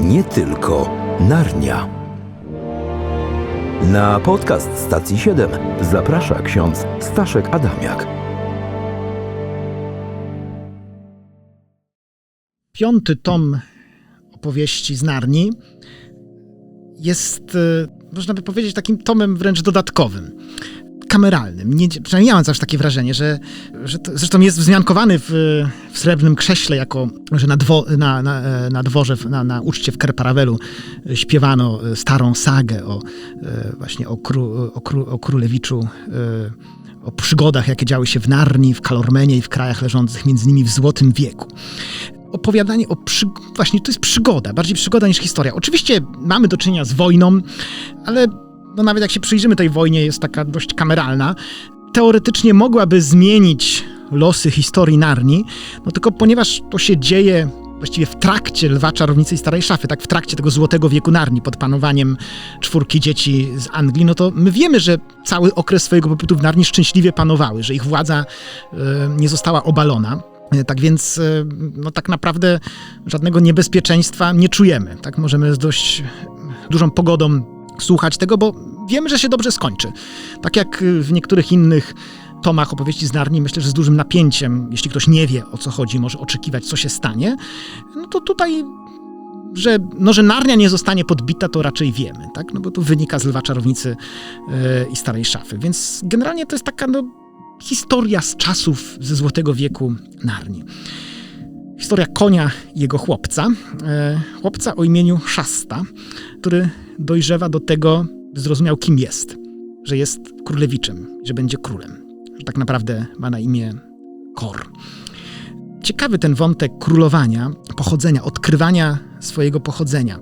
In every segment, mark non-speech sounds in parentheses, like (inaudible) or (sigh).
Nie tylko Narnia. Na podcast Stacji 7 zaprasza ksiądz Staszek Adamiak. Piąty tom opowieści z Narni jest, e, można by powiedzieć, takim tomem wręcz dodatkowym. Kameralnym. Nie, przynajmniej ja mam zawsze takie wrażenie, że, że to, zresztą jest wzmiankowany w, w srebrnym krześle, jako że na, dwo, na, na, e, na dworze, na, na uczcie w Kerparawelu e, śpiewano starą sagę o właśnie o, o, o królewiczu o przygodach, jakie działy się w Narni, w Kalormenie i w krajach leżących między nimi w Złotym Wieku opowiadanie o przy... właśnie to jest przygoda, bardziej przygoda niż historia. Oczywiście mamy do czynienia z wojną, ale no nawet jak się przyjrzymy tej wojnie, jest taka dość kameralna. Teoretycznie mogłaby zmienić losy historii Narni, no tylko ponieważ to się dzieje właściwie w trakcie Lwa Czarownicy i Starej Szafy, tak w trakcie tego złotego wieku Narni pod panowaniem czwórki dzieci z Anglii, no to my wiemy, że cały okres swojego pobytu w Narni szczęśliwie panowały, że ich władza y, nie została obalona. Tak więc e, no, tak naprawdę żadnego niebezpieczeństwa nie czujemy. Tak możemy z dość dużą pogodą słuchać tego, bo wiemy, że się dobrze skończy. Tak jak w niektórych innych tomach opowieści z Narni, myślę, że z dużym napięciem, jeśli ktoś nie wie o co chodzi, może oczekiwać, co się stanie, no to tutaj że, no, że Narnia nie zostanie podbita, to raczej wiemy, tak? No bo to wynika z Lwa Czarownicy yy, i Starej Szafy. Więc generalnie to jest taka, no, historia z czasów ze Złotego Wieku Narni. Historia konia i jego chłopca. E, chłopca o imieniu Szasta, który dojrzewa do tego, by zrozumiał, kim jest. Że jest królewiczem, że będzie królem. Że tak naprawdę ma na imię Kor. Ciekawy ten wątek królowania, pochodzenia, odkrywania swojego pochodzenia.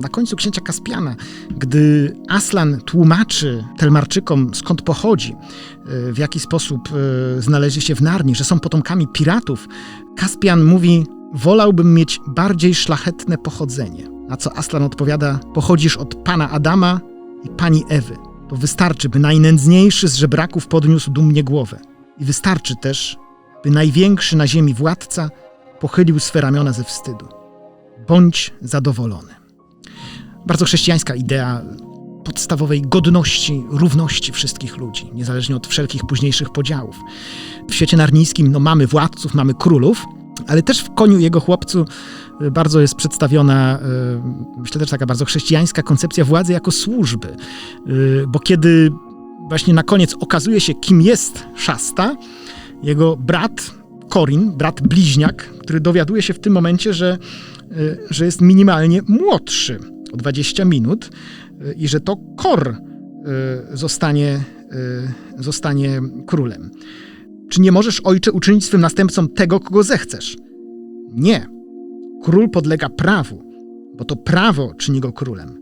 Na końcu księcia Kaspiana, gdy Aslan tłumaczy Telmarczykom skąd pochodzi, e, w jaki sposób e, znaleźli się w Narni, że są potomkami piratów, Kaspian mówi: Wolałbym mieć bardziej szlachetne pochodzenie. Na co Aslan odpowiada: Pochodzisz od pana Adama i pani Ewy. To wystarczy, by najnędzniejszy z żebraków podniósł dumnie głowę. I wystarczy też, by największy na ziemi władca pochylił swe ramiona ze wstydu. Bądź zadowolony bardzo chrześcijańska idea podstawowej godności, równości wszystkich ludzi, niezależnie od wszelkich późniejszych podziałów. W świecie narnijskim no, mamy władców, mamy królów, ale też w koniu jego chłopcu y, bardzo jest przedstawiona, y, myślę też taka bardzo chrześcijańska koncepcja władzy jako służby. Y, bo kiedy właśnie na koniec okazuje się, kim jest Szasta, jego brat Korin, brat bliźniak, który dowiaduje się w tym momencie, że, że jest minimalnie młodszy o 20 minut y, i że to Kor y, zostanie, y, zostanie królem. Czy nie możesz, ojcze, uczynić swym następcą tego, kogo zechcesz? Nie. Król podlega prawu, bo to prawo czyni go królem.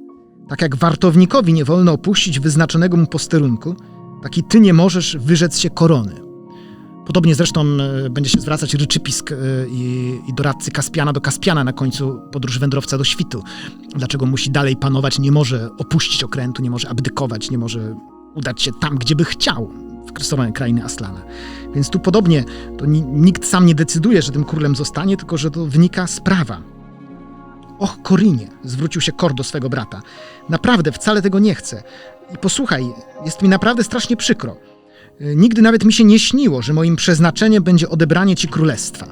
Tak jak wartownikowi nie wolno opuścić wyznaczonego mu posterunku, tak i ty nie możesz wyrzec się korony. Podobnie zresztą e, będzie się zwracać ryczypisk e, i, i doradcy Kaspiana do Kaspiana na końcu podróży wędrowca do świtu. Dlaczego musi dalej panować, nie może opuścić okrętu, nie może abdykować, nie może udać się tam, gdzie by chciał, w stronę krainy Aslana. Więc tu podobnie, to nikt sam nie decyduje, że tym królem zostanie, tylko że to wynika z prawa. Och, Korinie, zwrócił się Kor do swego brata. Naprawdę, wcale tego nie chcę. I posłuchaj, jest mi naprawdę strasznie przykro. Nigdy nawet mi się nie śniło, że moim przeznaczeniem będzie odebranie ci królestwa.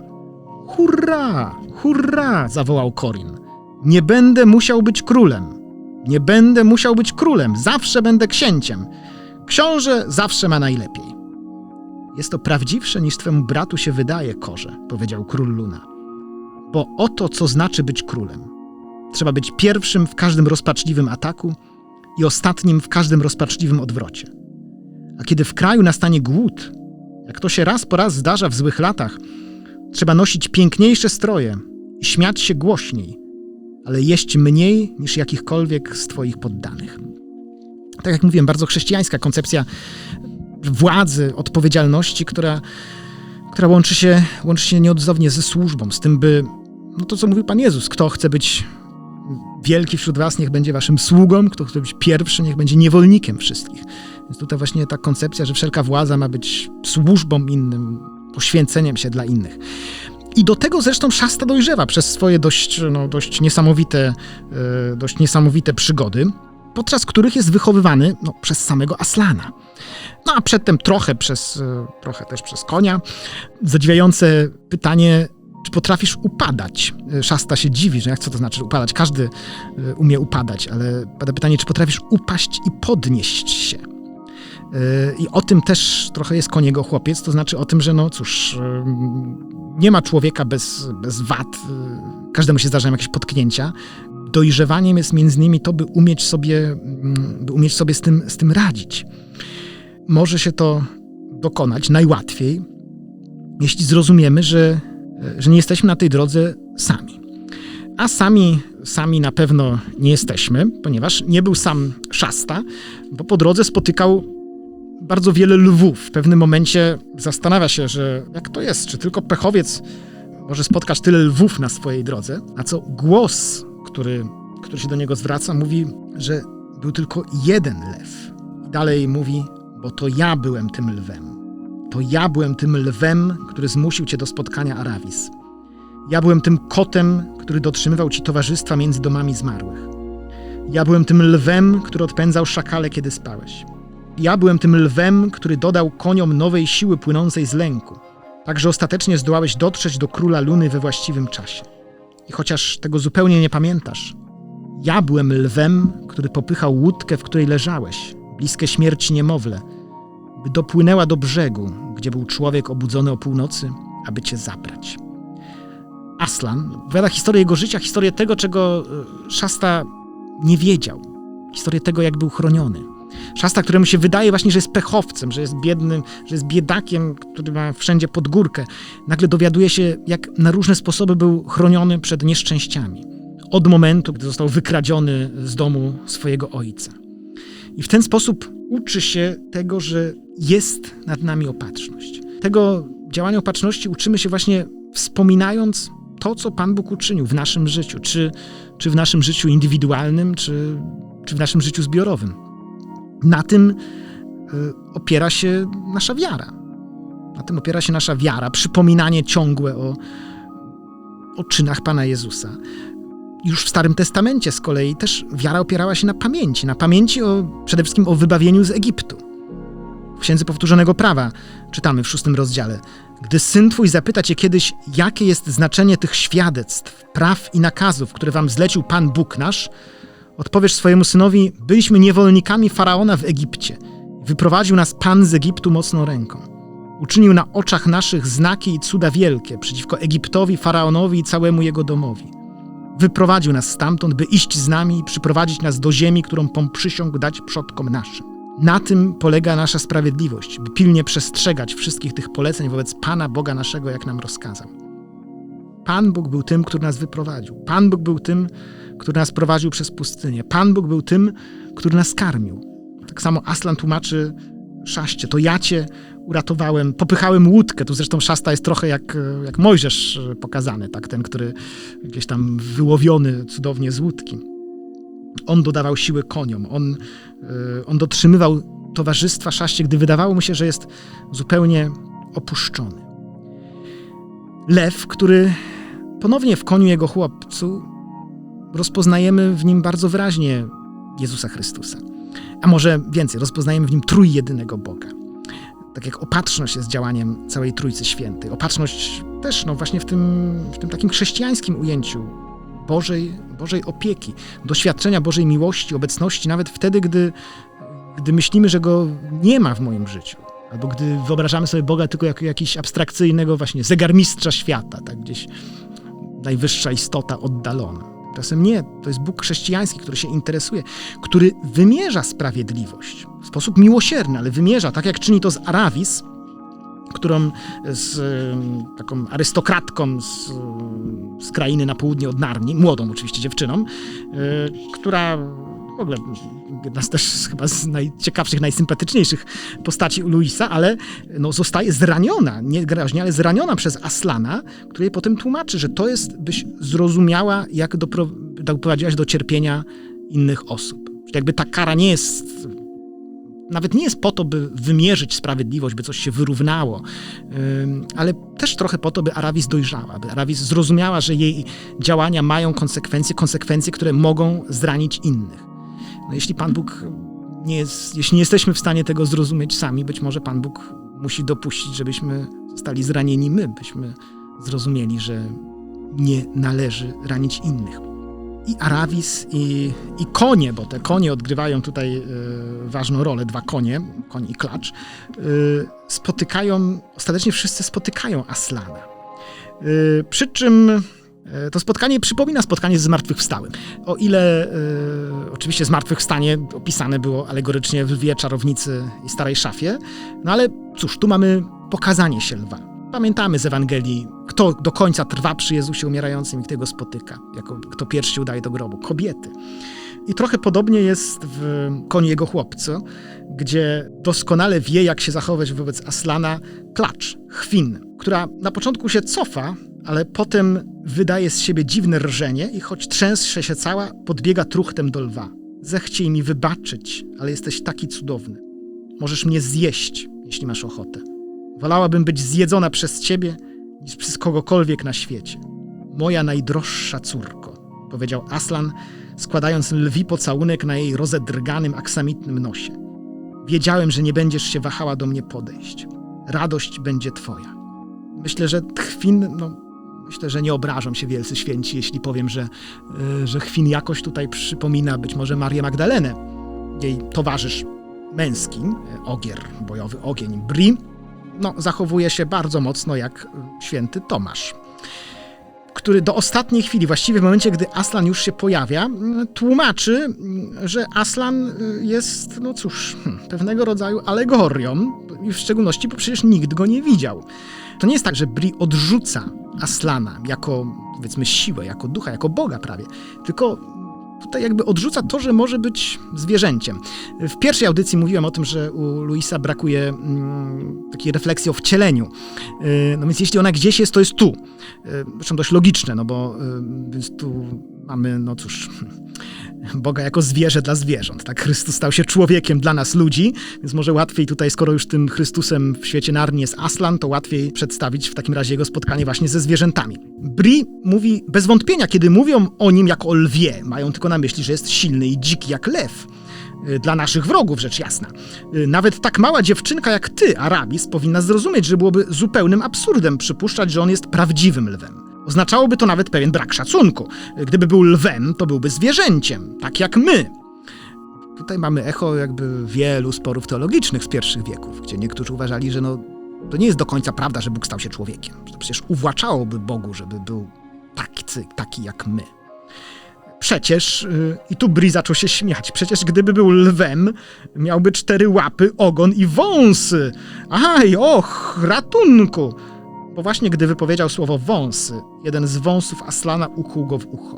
Hurra! Hurra! zawołał Korin. Nie będę musiał być królem. Nie będę musiał być królem. Zawsze będę księciem. Książę zawsze ma najlepiej. Jest to prawdziwsze niż twemu bratu się wydaje, Korze, powiedział król Luna. Bo oto co znaczy być królem. Trzeba być pierwszym w każdym rozpaczliwym ataku i ostatnim w każdym rozpaczliwym odwrocie. A kiedy w kraju nastanie głód, jak to się raz po raz zdarza w złych latach, trzeba nosić piękniejsze stroje i śmiać się głośniej, ale jeść mniej niż jakichkolwiek z Twoich poddanych. Tak jak mówiłem, bardzo chrześcijańska koncepcja władzy, odpowiedzialności, która, która łączy, się, łączy się nieodzownie ze służbą, z tym, by, no to co mówił Pan Jezus, kto chce być wielki wśród was, niech będzie waszym sługą, kto chce być pierwszy, niech będzie niewolnikiem wszystkich. Więc tutaj właśnie ta koncepcja, że wszelka władza ma być służbą innym, poświęceniem się dla innych. I do tego zresztą Szasta dojrzewa przez swoje dość, no, dość, niesamowite, e, dość niesamowite przygody, podczas których jest wychowywany no, przez samego Aslana. No a przedtem trochę przez, e, trochę też przez konia. Zadziwiające pytanie, czy potrafisz upadać? E, Szasta się dziwi, że jak co to znaczy upadać? Każdy e, umie upadać, ale pada pytanie, czy potrafisz upaść i podnieść się? I o tym też trochę jest koniego chłopiec, to znaczy o tym, że no cóż, e, nie ma człowieka bez, bez wad, e, każdemu się zdarzają jakieś potknięcia. Dojrzewaniem jest między innymi to, by umieć sobie, mm, by umieć sobie z, tym, z tym radzić. Może się to dokonać najłatwiej, jeśli zrozumiemy, że, że nie jesteśmy na tej drodze sami. A sami, sami na pewno nie jesteśmy, ponieważ nie był sam Szasta, bo po drodze spotykał bardzo wiele lwów. W pewnym momencie zastanawia się, że jak to jest, czy tylko pechowiec może spotkać tyle lwów na swojej drodze, a co głos, który, który się do niego zwraca, mówi, że był tylko jeden lew. Dalej mówi, bo to ja byłem tym lwem. To ja byłem tym lwem, który zmusił cię do spotkania Aravis. Ja byłem tym kotem, który dotrzymywał ci towarzystwa między domami zmarłych. Ja byłem tym lwem, który odpędzał szakale, kiedy spałeś. Ja byłem tym lwem, który dodał koniom nowej siły płynącej z lęku, tak że ostatecznie zdołałeś dotrzeć do króla Luny we właściwym czasie. I chociaż tego zupełnie nie pamiętasz, ja byłem lwem, który popychał łódkę, w której leżałeś, bliskie śmierci niemowlę, by dopłynęła do brzegu, gdzie był człowiek obudzony o północy, aby cię zabrać. Aslan opowiada historię jego życia, historię tego, czego e, Szasta nie wiedział, historię tego, jak był chroniony. Szasta, któremu się wydaje właśnie, że jest pechowcem, że jest biednym, że jest biedakiem, który ma wszędzie pod górkę, nagle dowiaduje się, jak na różne sposoby był chroniony przed nieszczęściami. Od momentu, gdy został wykradziony z domu swojego ojca. I w ten sposób uczy się tego, że jest nad nami opatrzność. Tego działania opatrzności uczymy się właśnie wspominając to, co Pan Bóg uczynił w naszym życiu, czy, czy w naszym życiu indywidualnym, czy, czy w naszym życiu zbiorowym. Na tym y, opiera się nasza wiara. Na tym opiera się nasza wiara, przypominanie ciągłe o, o czynach Pana Jezusa. Już w Starym Testamencie z kolei też wiara opierała się na pamięci, na pamięci o, przede wszystkim o wybawieniu z Egiptu. W Księdze Powtórzonego Prawa czytamy w szóstym rozdziale. Gdy syn twój zapyta cię kiedyś, jakie jest znaczenie tych świadectw, praw i nakazów, które wam zlecił Pan Bóg nasz, odpowiesz swojemu synowi: Byliśmy niewolnikami faraona w Egipcie. Wyprowadził nas Pan z Egiptu mocną ręką. Uczynił na oczach naszych znaki i cuda wielkie przeciwko Egiptowi, faraonowi i całemu jego domowi. Wyprowadził nas stamtąd, by iść z nami i przyprowadzić nas do ziemi, którą Pan przysiągł dać przodkom naszym. Na tym polega nasza sprawiedliwość, by pilnie przestrzegać wszystkich tych poleceń wobec Pana Boga naszego, jak nam rozkazał. Pan Bóg był tym, który nas wyprowadził. Pan Bóg był tym, który nas prowadził przez pustynię. Pan Bóg był tym, który nas karmił. Tak samo Aslan tłumaczy Szaście, to ja cię uratowałem, popychałem łódkę. Tu zresztą Szasta jest trochę jak, jak Mojżesz pokazany, tak? ten, który gdzieś tam wyłowiony cudownie z łódki. On dodawał siły koniom, on, y, on dotrzymywał towarzystwa Szaście, gdy wydawało mu się, że jest zupełnie opuszczony. Lew, który ponownie w koniu jego chłopcu rozpoznajemy w nim bardzo wyraźnie Jezusa Chrystusa. A może więcej, rozpoznajemy w nim trójjedynego Boga. Tak jak opatrzność jest działaniem całej Trójcy Świętej. Opatrzność też no właśnie w tym, w tym takim chrześcijańskim ujęciu Bożej, Bożej opieki, doświadczenia Bożej miłości, obecności, nawet wtedy, gdy, gdy myślimy, że Go nie ma w moim życiu. Albo gdy wyobrażamy sobie Boga tylko jako jakiś abstrakcyjnego właśnie zegarmistrza świata, tak gdzieś najwyższa istota oddalona. Czasem nie, to jest Bóg chrześcijański, który się interesuje, który wymierza sprawiedliwość w sposób miłosierny, ale wymierza, tak jak czyni to z Aravis, którą z taką arystokratką z, z krainy na południe od Narni, młodą oczywiście dziewczyną, która w ogóle jedna z też chyba z najciekawszych, najsympatyczniejszych postaci Luisa, ale no, zostaje zraniona, nie groźnie, ale zraniona przez Aslana, który jej potem tłumaczy, że to jest, byś zrozumiała, jak doprowadziłaś do cierpienia innych osób. Że jakby ta kara nie jest nawet nie jest po to, by wymierzyć sprawiedliwość, by coś się wyrównało, ale też trochę po to, by Aravis dojrzała, by Aravis zrozumiała, że jej działania mają konsekwencje, konsekwencje, które mogą zranić innych. No jeśli Pan Bóg nie jest, jeśli nie jesteśmy w stanie tego zrozumieć sami, być może Pan Bóg musi dopuścić, żebyśmy zostali zranieni my, byśmy zrozumieli, że nie należy ranić innych. I Aravis, i, i konie, bo te konie odgrywają tutaj y, ważną rolę, dwa konie, koń i klacz, y, spotykają, ostatecznie wszyscy spotykają Aslana. Y, przy czym to spotkanie przypomina spotkanie z zmartwychwstałym. O ile y, oczywiście zmartwychwstanie opisane było alegorycznie w lwie, czarownicy i starej szafie, no ale cóż, tu mamy pokazanie się lwa. Pamiętamy z Ewangelii, kto do końca trwa przy Jezusie umierającym i kto go spotyka, jako kto pierwszy się udaje do grobu. Kobiety. I trochę podobnie jest w Koni jego chłopcu, gdzie doskonale wie, jak się zachować wobec Aslana klacz, chwin, która na początku się cofa, ale potem wydaje z siebie dziwne rżenie i choć trzęsie się cała, podbiega truchtem do lwa. Zechciej mi wybaczyć, ale jesteś taki cudowny. Możesz mnie zjeść, jeśli masz ochotę. Wolałabym być zjedzona przez ciebie niż przez kogokolwiek na świecie. Moja najdroższa córko, powiedział Aslan, składając lwi pocałunek na jej rozedrganym, aksamitnym nosie. Wiedziałem, że nie będziesz się wahała do mnie podejść. Radość będzie twoja. Myślę, że Chwin, no, myślę, że nie obrażą się wielcy święci, jeśli powiem, że, y, że Chwin jakoś tutaj przypomina być może Marię Magdalenę. Jej towarzysz męski, y, ogier, bojowy ogień, Bri, no, zachowuje się bardzo mocno jak y, święty Tomasz, który do ostatniej chwili, właściwie w momencie, gdy Aslan już się pojawia, y, tłumaczy, y, że Aslan y, jest, no cóż, hmm, pewnego rodzaju alegorią, w szczególności, bo przecież nikt go nie widział. To nie jest tak, że Bri odrzuca Aslana jako, powiedzmy, siłę, jako ducha, jako Boga prawie, tylko tutaj jakby odrzuca to, że może być zwierzęciem. W pierwszej audycji mówiłem o tym, że u Luisa brakuje mm, takiej refleksji o wcieleniu. Yy, no więc jeśli ona gdzieś jest, to jest tu. Yy, zresztą dość logiczne, no bo yy, więc tu mamy, no cóż, Boga jako zwierzę dla zwierząt. Tak, Chrystus stał się człowiekiem dla nas ludzi, więc może łatwiej tutaj, skoro już tym Chrystusem w świecie Narni jest Aslan, to łatwiej przedstawić w takim razie jego spotkanie właśnie ze zwierzętami. Bri mówi bez wątpienia, kiedy mówią o nim jako o lwie, mają tylko na myśli, że jest silny i dziki jak lew. Y, Dla naszych wrogów, rzecz jasna. Y, Nawet tak mała dziewczynka jak ty, Arabis, powinna zrozumieć, że byłoby zupełnym absurdem przypuszczać, że on jest prawdziwym lwem. Oznaczałoby to nawet pewien brak szacunku. Gdyby był lwem, to byłby zwierzęciem, tak jak my. Tutaj mamy echo jakby wielu sporów teologicznych z pierwszych wieków, gdzie niektórzy uważali, że no, to nie jest do końca prawda, że Bóg stał się człowiekiem. To przecież uwłaczałoby Bogu, żeby był taki, taki jak my. Przecież, yy, i tu Bri zaczął się śmiać, przecież gdyby był lwem, miałby cztery łapy, ogon i wąsy. Aj, och, ratunku! Bo właśnie gdy wypowiedział słowo wąsy, jeden z wąsów Aslana ukuł go w ucho.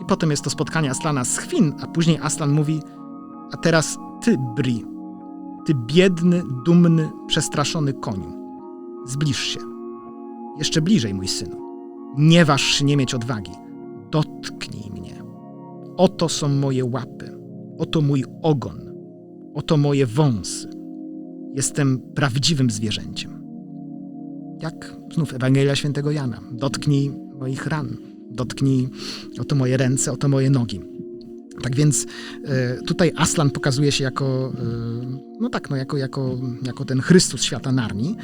I potem jest to spotkanie Aslana z Chwin, a później Aslan mówi: A teraz ty, Bri, ty biedny, dumny, przestraszony koniu, zbliż się. Jeszcze bliżej, mój synu. Nie waż się nie mieć odwagi. Dotknij mnie. Oto są moje łapy, oto mój ogon, oto moje wąsy. Jestem prawdziwym zwierzęciem. Jak znów Ewangelia Świętego Jana. Dotknij moich ran, dotknij oto moje ręce, oto moje nogi. Tak więc e, tutaj Aslan pokazuje się jako, e, no tak, no jako, jako, jako ten Chrystus świata Narni.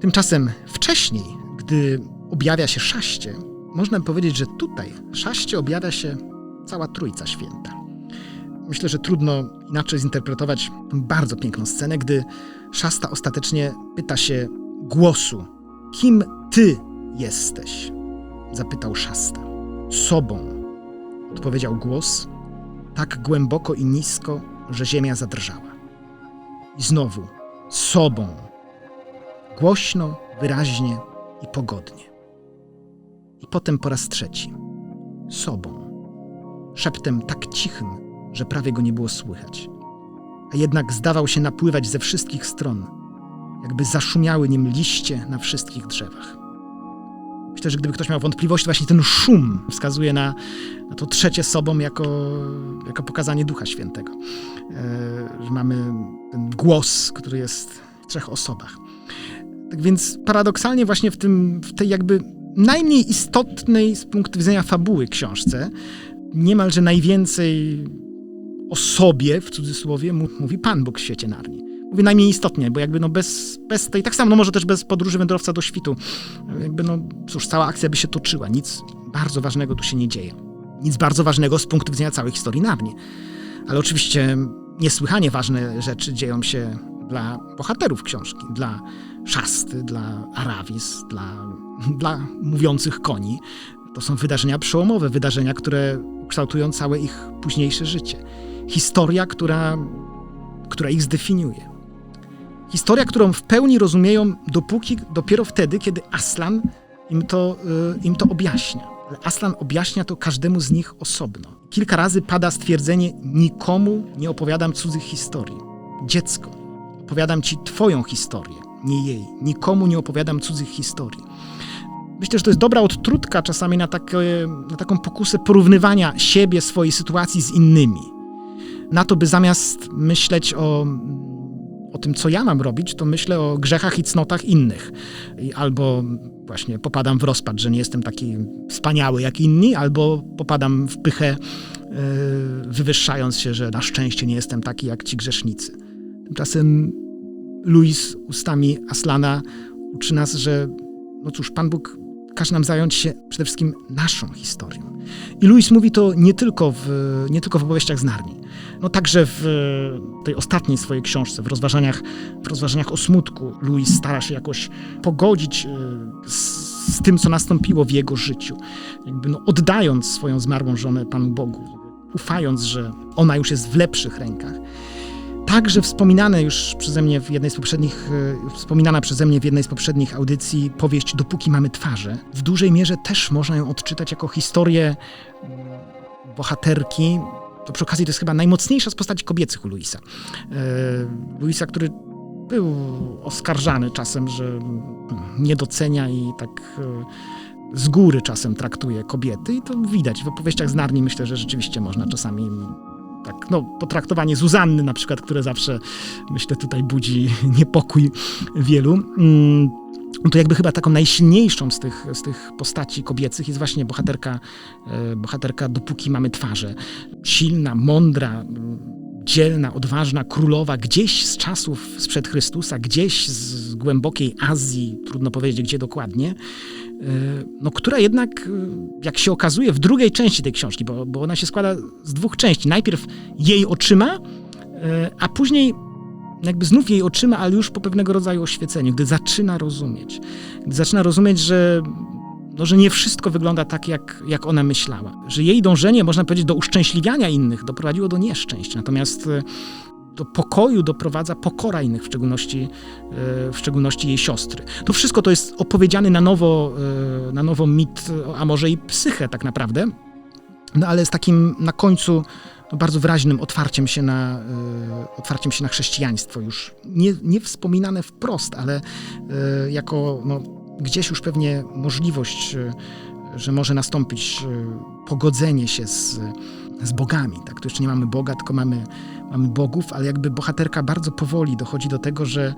Tymczasem wcześniej, gdy objawia się szaście, można powiedzieć, że tutaj szaście objawia się cała Trójca Święta. Myślę, że trudno inaczej zinterpretować bardzo piękną scenę, gdy szasta ostatecznie pyta się głosu: Kim ty jesteś? Zapytał szasta. Sobą, odpowiedział głos, tak głęboko i nisko, że ziemia zadrżała. I znowu: Sobą. Głośno, wyraźnie i pogodnie. I potem po raz trzeci: Sobą. Szeptem tak cichym, że prawie go nie było słychać. A jednak zdawał się napływać ze wszystkich stron, jakby zaszumiały nim liście na wszystkich drzewach. Myślę, że gdyby ktoś miał wątpliwości, właśnie ten szum wskazuje na, na to trzecie sobą jako, jako pokazanie Ducha Świętego. E, że mamy ten głos, który jest w trzech osobach. Tak więc paradoksalnie właśnie w, tym, w tej jakby najmniej istotnej z punktu widzenia fabuły książce, niemalże najwięcej o sobie, w cudzysłowie, mówi Pan Bóg w świecie Narni. Mówię najmniej istotnie, bo jakby no bez, bez tej, tak samo no może też bez podróży wędrowca do świtu, jakby no cóż, cała akcja by się toczyła, nic bardzo ważnego tu się nie dzieje. Nic bardzo ważnego z punktu widzenia całej historii Narni. Ale oczywiście niesłychanie ważne rzeczy dzieją się dla bohaterów książki, dla Szasty, dla Aravis, dla, (laughs) dla mówiących koni. To są wydarzenia przełomowe, wydarzenia, które kształtują całe ich późniejsze życie. Historia, która, która ich zdefiniuje. Historia, którą w pełni rozumieją dopóki, dopiero wtedy, kiedy Aslan im to, y, im to objaśnia. Ale Aslan objaśnia to każdemu z nich osobno. Kilka razy pada stwierdzenie: Nikomu nie opowiadam cudzych historii. Dziecko, opowiadam ci Twoją historię, nie jej. Nikomu nie opowiadam cudzych historii. Myślę, że to jest dobra odtrutka czasami na, takie, na taką pokusę porównywania siebie, swojej sytuacji z innymi. Na to, by zamiast myśleć o o tym, co ja mam robić, to myślę o grzechach i cnotach innych. I albo właśnie popadam w rozpacz, że nie jestem taki wspaniały jak inni, albo popadam w pychę, yy, wywyższając się, że na szczęście nie jestem taki jak ci grzesznicy. Tymczasem Louis ustami Aslana uczy nas, że no cóż, Pan Bóg każe nam zająć się przede wszystkim naszą historią. I Louis mówi to nie tylko w, nie tylko w opowieściach z Narni, no także w tej ostatniej swojej książce, w rozważaniach, w rozważaniach o smutku. Louis stara się jakoś pogodzić e, z, z tym, co nastąpiło w jego życiu. Jakby no, oddając swoją zmarłą żonę Panu Bogu, ufając, że ona już jest w lepszych rękach także wspominane już przeze mnie w jednej z poprzednich, e, wspominana przeze mnie w jednej z poprzednich audycji powieść Dopóki mamy twarze. W dużej mierze też można ją odczytać jako historię mm, bohaterki. To przy okazji to jest chyba najmocniejsza z postaci kobiecych u Luisa. E, Luisa, który był oskarżany czasem, że mm, nie docenia i tak e, z góry czasem traktuje kobiety i to widać w opowieściach z Narni myślę, że rzeczywiście można czasami tak, no, potraktowanie Zuzanny na przykład, które zawsze, myślę, tutaj budzi niepokój wielu. To jakby chyba taką najsilniejszą z tych, z tych postaci kobiecych jest właśnie bohaterka, e, bohaterka dopóki mamy twarze. Silna, mądra, dzielna, odważna królowa gdzieś z czasów sprzed Chrystusa, gdzieś z głębokiej Azji, trudno powiedzieć gdzie dokładnie, no, która jednak, jak się okazuje, w drugiej części tej książki, bo, bo ona się składa z dwóch części. Najpierw jej oczyma, a później jakby znów jej oczyma, ale już po pewnego rodzaju oświeceniu, gdy zaczyna rozumieć. Gdy zaczyna rozumieć, że, no, że nie wszystko wygląda tak, jak, jak ona myślała. Że jej dążenie, można powiedzieć, do uszczęśliwiania innych doprowadziło do nieszczęść. Natomiast do pokoju doprowadza pokora innych, w szczególności, e, w szczególności jej siostry. To wszystko to jest opowiedziany na nowo, e, na nowo mit, a może i psychę tak naprawdę, no ale z takim na końcu no, bardzo wyraźnym otwarciem się na, e, otwarciem się na chrześcijaństwo już. Nie, nie wspominane wprost, ale jako no, gdzieś już pewnie możliwość, że może nastąpić pogodzenie się z, z bogami. Tak? Tu jeszcze nie mamy Boga, tylko mamy mamy bogów, ale jakby bohaterka bardzo powoli dochodzi do tego, że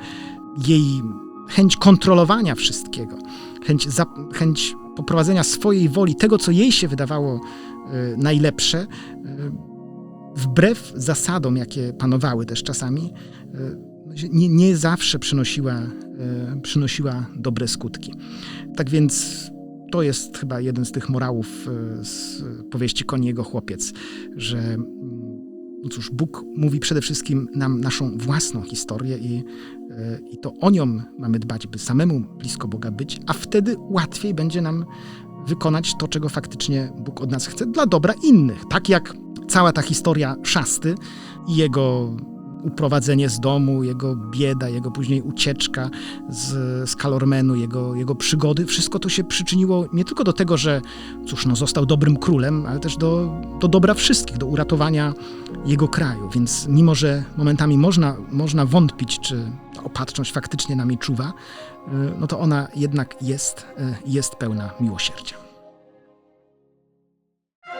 jej chęć kontrolowania wszystkiego, chęć, za, chęć poprowadzenia swojej woli, tego, co jej się wydawało y, najlepsze, y, wbrew zasadom, jakie panowały też czasami, y, nie, nie zawsze przynosiła, przynosiła dobre skutki. Tak więc to jest chyba jeden z tych morałów z powieści Koni jego chłopiec, że no cóż, Bóg mówi przede wszystkim nam naszą własną historię i, e, i to o nią mamy dbać, by samemu blisko Boga być, a wtedy łatwiej będzie nam wykonać to, czego faktycznie Bóg od nas chce dla dobra innych. Tak jak cała ta historia szasty i jego uprowadzenie z domu, jego bieda, jego później ucieczka z, z Kalormenu, jego, jego przygody, wszystko to się przyczyniło nie tylko do tego, że cóż, no, został dobrym królem, ale też do, do dobra wszystkich, do uratowania jego kraju. Więc mimo, że momentami można, można wątpić, czy ta opatrzność faktycznie nami czuwa, no to ona jednak jest, y, jest pełna miłosierdzia.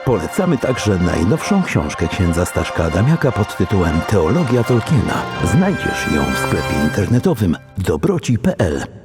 Polecamy także najnowszą książkę księdza Staszka Adamiaka pod tytułem Teologia Tolkiena. Znajdziesz ją w sklepie internetowym dobroci.pl.